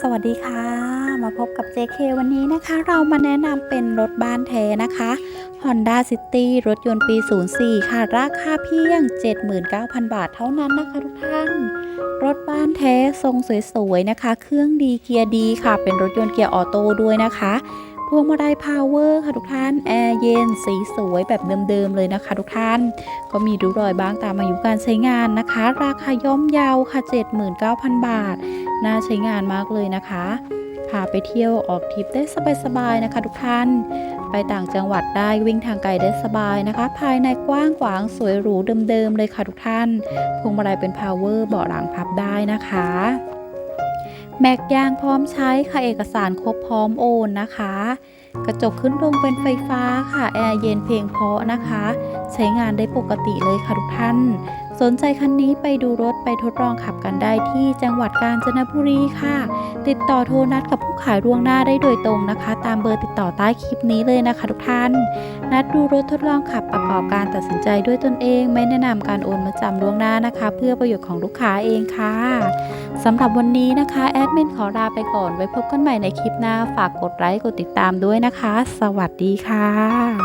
สวัสดีค่ะ มาพบกับ JK วันนี้นะคะ เรามาแนะนำเป็นรถบ้านแท้นะคะ Honda City รถยนต์ปี 04 ค่ะ ราคาเพียง 79,000 บาทเท่านั้นนะคะทุกท่าน รถบ้านแท้ทรงสวยๆนะคะ เครื่องดีเกียร์ดีค่ะ เป็นรถยนต์เกียร์ออโต้ด้วยนะคะพวงมาลัยพาวเวอร์ค่ะทุกท่าน แอร์เย็น สีสวยแบบเดิมๆเลยนะคะทุกท่าน ก็มีริ้วรอยบ้างตามอายุการใช้งานนะคะ ราคาย่อมเยาวค่ะ 79,000 บาท น่าใช้งานมากเลยนะคะพาไปเที่ยวออกทริปได้สบายๆนะคะ ทุกท่าน ไปต่างจังหวัดได้วิ่งทางไกลได้สบายนะคะ ภายในกว้างขวางสวยหรูเดิมๆเลยค่ะทุกท่านพวงมาลัยเป็นพาวเวอร์เบาะหลังพับได้นะคะแม็กยางพร้อมใช้ค่ะเอกสารครบพร้อมโอนนะคะ กระจกขึ้นลงเป็นไฟฟ้าค่ะ แอร์เย็นเพลงเพราะนะคะ ใช้งานได้ปกติเลยค่ะทุกท่าน สนใจคันนี้ไปดูรถไปทดลองขับกันได้ที่จังหวัดกาญจนบุรีค่ะ ติดต่อโทรนัดกับผู้ขายล่วงหน้าได้โดยตรงนะคะ ตามเบอร์ติดต่อใต้คลิปนี้เลยนะคะ ทุกท่าน นัดดูรถทดลองขับประกอบการตัดสินใจด้วยตนเอง ไม่แนะนำการโอนมาจำล่วงหน้านะคะ เพื่อประโยชน์ของลูกค้าเองค่ะสำหรับวันนี้นะคะแอดมินขอลาไปก่อนไว้พบกันใหม่ในคลิปหน้าฝากกดไลค์กดติดตามด้วยนะคะ สวัสดีค่ะ